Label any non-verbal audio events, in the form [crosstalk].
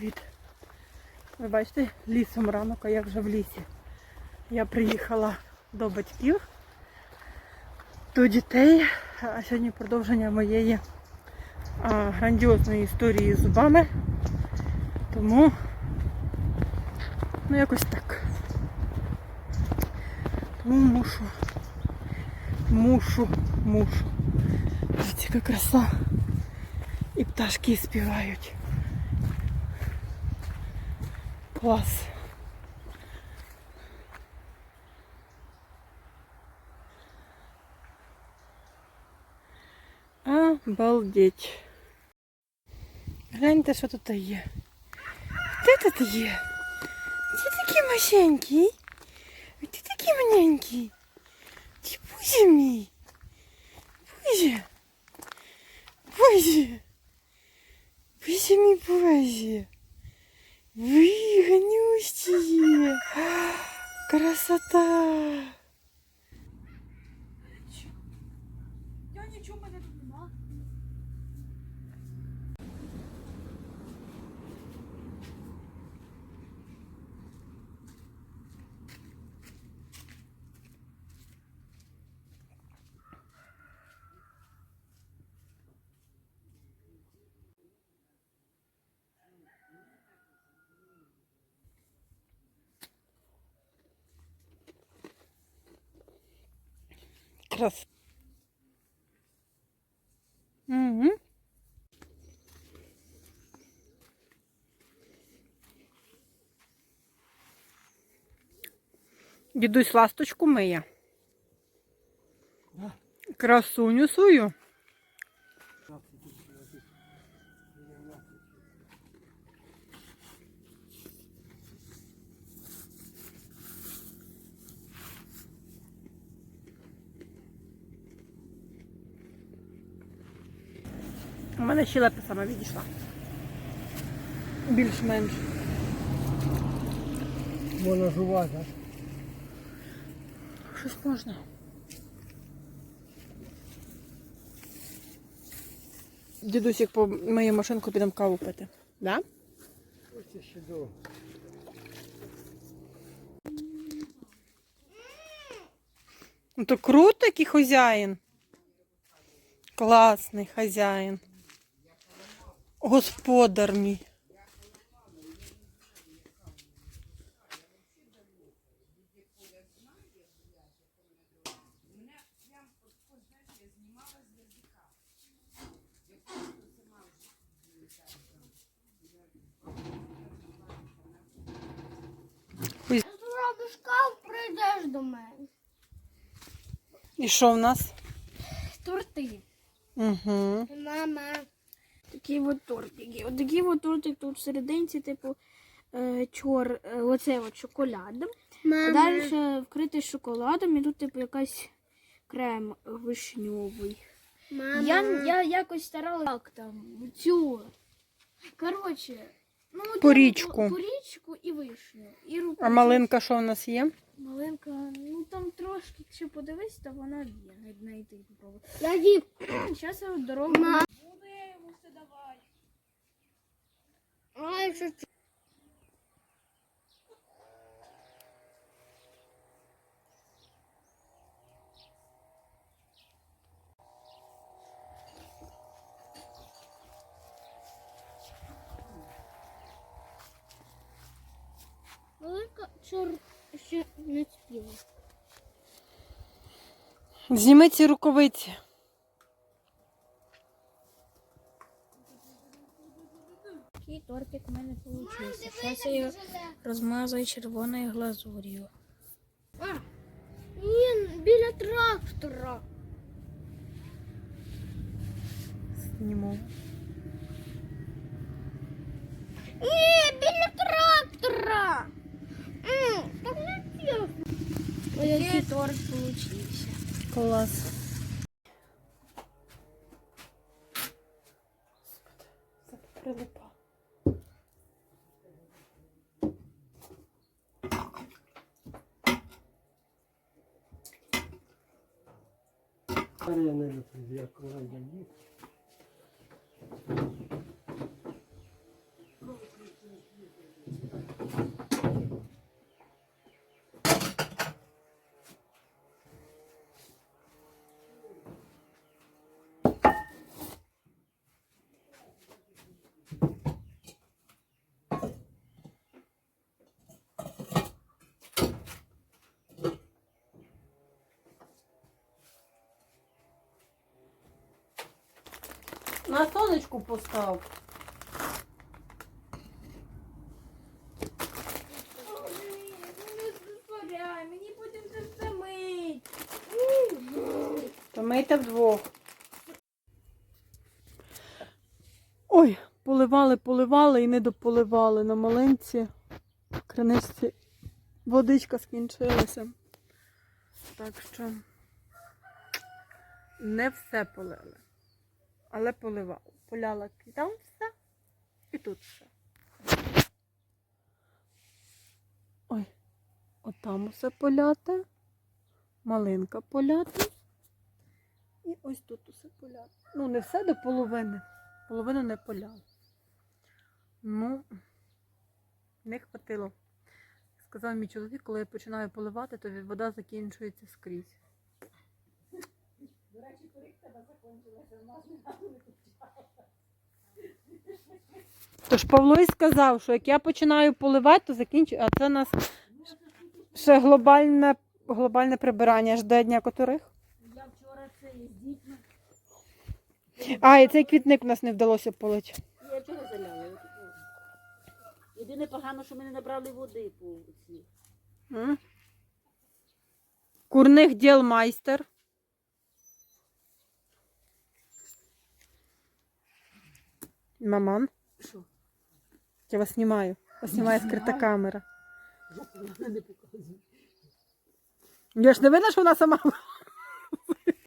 привіт. Ви бачите, лісом ранок, а я вже в лісі. Я приїхала до батьків, до дітей. А сьогодні продовження моєї а, грандіозної історії з зубами. Тому, ну якось так. Тому мушу. Мушу, мушу. Дивіться, краса. І пташки співають. Клас. Обалдеть. Гляньте, що тут є. Хто тут є? Ти такий маленький? Ти такий маленький? Ти бузя мій. Нічого мене тут нема. Крас. Угу. Дідусь ласточку миє. Красуню свою. У мене щелепа сама відійшла. Більш-менш. Можна жувати, так? Щось можна. Дідусік по мою машинку підемо каву пити. Да? Ось ще до. Ну то круто, який хазяїн. Класний хазяїн. Господар мій. Прийдеш до мене. І що в нас? Торти. Угу. Мама. Такі от тортики. От такий от тортик тут в серединці, типу, е, чор, е, оце от шоколад. А далі вкритий шоколадом і тут, типу, якась крем вишньовий. Мама. Я, я якось старалася як там, цю. Коротше, ну, от Порічку. По річку і вишню. І руку. А малинка що в нас є? Маленька, ну там трошки, якщо подивись, то вона є. Не знайти попробуй. Я їв. Зараз [clears throat] я дорогу. Ма- Буду я йому все давай. А якщо ч- чор ще не спіла. Зніми ці рукавиці. Такий тортик у мене вийшов. Зараз я його розмазую червоною глазур'ю. А, ні, біля трактора. Зніму. Ні, біля трактора. М, Так не чесно. Ось який торт вийшов. Клас. Прилипа. Тепер я не люблю, На сонечку постав. Мені потім це все мить. То мийте вдвох. Ой, поливали, поливали і не дополивали на малинці. В криничці водичка скінчилася. Так що не все полили. Але поливали. Поляла там все, і тут все. Ой, отам усе поляте. Малинка поляти. І ось тут усе поляти. Ну, не все до половини. Половину не поляли. Ну, не хватило. Сказав мій чоловік, коли я починаю поливати, то вода закінчується скрізь. Тож Павло і сказав, що як я починаю поливати, то закінчую. А це у нас ще глобальне, глобальне прибирання жде дня котрих. Я вчора це з дітьми. А, і цей квітник у нас не вдалося полити. Я вчора заляла. Єдине погано, що ми не набрали води по цій. Курних діл майстер. Маман, Що? я вас знімаю. Вас знімає скрита камера. Я ж не видно, що вона сама.